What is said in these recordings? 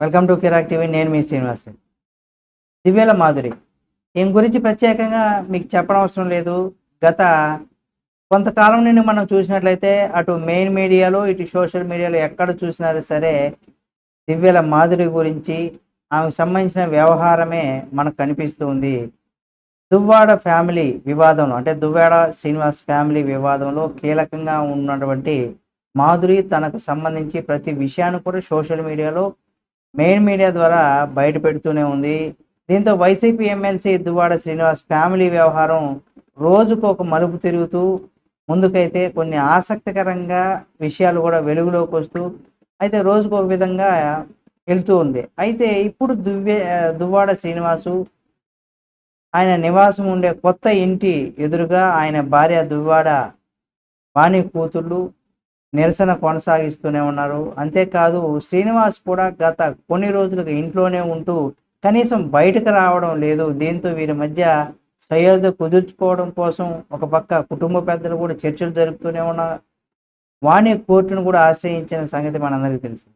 Welcome to Kirik TV నేను మీ శ్రీనివాస్. దివ్యల మాధురి. ఈమె గురించి ప్రత్యేకంగా మీకు చెప్పడం అవసరం లేదు. గత కొంతకాలం నుండి మనం చూసినట్లయితే అటు మెయిన్ మీడియాలో ఇటు సోషల్ మీడియాలో ఎక్కడ చూసినా సరే దివ్యల మాధురి గురించి ఆమెకు సంబంధించిన వ్యవహారమే మనకు కనిపిస్తూ ఉంది. దువ్వాడ ఫ్యామిలీ వివాదంలో అంటే దువ్వాడ శ్రీనివాస్ ఫ్యామిలీ వివాదంలో కీలకంగా ఉన్నటువంటి మాధురి తనకు సంబంధించి ప్రతి విషయాన్ని కూడా సోషల్ మీడియాలో మెయిన్ మీడియా ద్వారా బయట పెడుతూనే ఉంది. దీంతో YCP MLC Duvvada Srinivas family వ్యవహారం రోజుకు ఒక మలుపు తిరుగుతూ ముందుకైతే కొన్ని ఆసక్తికరంగా విషయాలు కూడా వెలుగులోకి వస్తూ అయితే రోజుకు ఒక విధంగా వెళ్తూ ఉంది. అయితే ఇప్పుడు దువ్వే దువ్వాడ శ్రీనివాసు ఆయన నివాసం ఉండే కొత్త ఇంటి ఎదురుగా ఆయన భార్య దువ్వాడ వాణి కూతుళ్ళు నిరసన కొనసాగిస్తూనే ఉన్నారు. అంతేకాదు శ్రీనివాస్ కూడా గత కొన్ని రోజులుగా ఇంట్లోనే ఉంటూ కనీసం బయటకు రావడం లేదు. దీంతో వీరి మధ్య సయోధ్య కుదుర్చుకోవడం కోసం ఒక పక్క కుటుంబ పెద్దలు కూడా చర్చలు జరుపుతూనే ఉన్నారు వాణి కోర్టును కూడా ఆశ్రయించిన సంగతి మనందరికీ తెలుసు.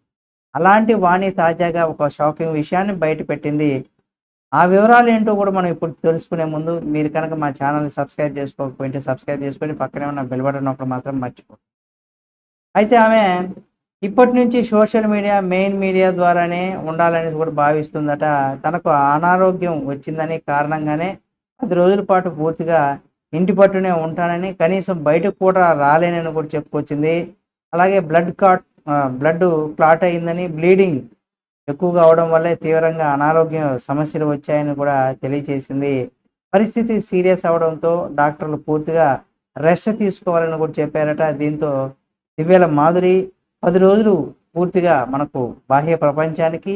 అలాంటి వాణి తాజాగా ఒక షాకింగ్ విషయాన్ని బయట పెట్టింది. ఆ వివరాలు ఏంటో కూడా మనం ఇప్పుడు తెలుసుకునే ముందు మీరు కనుక మా ఛానల్ని సబ్స్క్రైబ్ చేసుకోకపోయింటే సబ్స్క్రైబ్ చేసుకొని పక్కనే ఉన్న బెల్ బటన్ ఒకటి మాత్రం మర్చిపో అయితే ఆమె ఇప్పటి నుంచి సోషల్ మీడియా మెయిన్ మీడియా ద్వారానే ఉండాలని కూడా భావిస్తుందట. తనకు అనారోగ్యం వచ్చిందని కారణంగానే పది రోజుల పాటు పూర్తిగా ఇంటి పట్టునే ఉంటానని కనీసం బయటకు కూడా రాలేనని కూడా చెప్పుకొచ్చింది. అలాగే బ్లడ్ క్లాట్ బ్లడ్ క్లాట్ అయిందని బ్లీడింగ్ ఎక్కువగా అవడం వల్లే తీవ్రంగా అనారోగ్య సమస్యలు వచ్చాయని కూడా తెలియజేసింది పరిస్థితి సీరియస్ అవడంతో డాక్టర్లు పూర్తిగా రెస్ట్ తీసుకోవాలని కూడా చెప్పారట. దీంతో దివ్యాల మాధురి పది రోజులు పూర్తిగా మనకు బాహ్య ప్రపంచానికి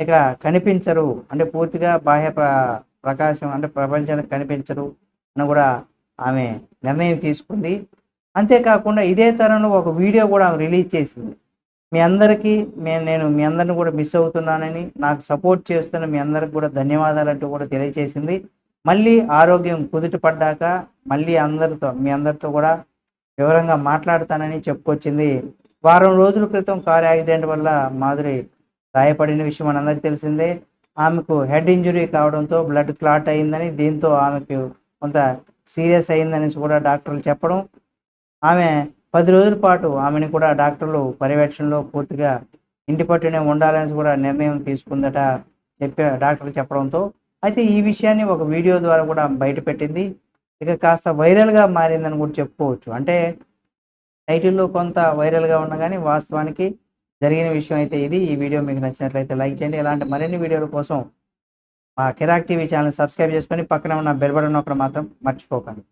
ఇక కనిపించరు. అంటే పూర్తిగా బాహ్య ప్ర ప్రకాశం అంటే ప్రపంచానికి కనిపించరు అని కూడా ఆమె నిర్ణయం తీసుకుంది. అంతేకాకుండా ఇదే తరంలో ఒక వీడియో కూడా ఆమె రిలీజ్ చేసింది. మీ అందరికీ మే నేను మీ అందరిని కూడా మిస్ అవుతున్నానని నాకు సపోర్ట్ చేస్తున్న మీ అందరికి కూడా ధన్యవాదాలు అంటూ కూడా తెలియజేసింది. మళ్ళీ ఆరోగ్యం కుదుట పడ్డాక మళ్ళీ అందరితో మీ అందరితో కూడా వివరంగా మాట్లాడతానని చెప్పుకొచ్చింది. వారం రోజుల క్రితం కారు యాక్సిడెంట్ వల్ల మాధురి గాయపడిన విషయం మనందరికీ తెలిసిందే. ఆమెకు హెడ్ ఇంజురీ కావడంతో బ్లడ్ క్లాట్ అయిందని దీంతో ఆమెకు కొంత సీరియస్ అయిందని కూడా డాక్టర్లు చెప్పడం. ఆమె పది రోజుల పాటు ఆమెను కూడా డాక్టర్లు పర్యవేక్షణలో పూర్తిగా ఇంటి పట్టునే ఉండాలని కూడా నిర్ణయం తీసుకుందట చెప్పే డాక్టర్లు చెప్పడంతో. అయితే ఈ విషయాన్ని ఒక వీడియో ద్వారా కూడా బయట పెట్టింది ఇక కాస్త వైరల్గా మారిందని కూడా చెప్పుకోవచ్చు. అంటే టైటిల్లో కొంత వైరల్గా ఉన్నా కానీ వాస్తవానికి జరిగిన విషయం అయితే ఇది. ఈ వీడియో మీకు నచ్చినట్లయితే లైక్ చేయండి. ఇలాంటి మరిన్ని వీడియోల కోసం మా కిరాక్ టీవీ ఛానల్ సబ్స్క్రైబ్ చేసుకొని పక్కన ఉన్న బెల్ బటన్ ఒకటి మాత్రం మర్చిపోకండి.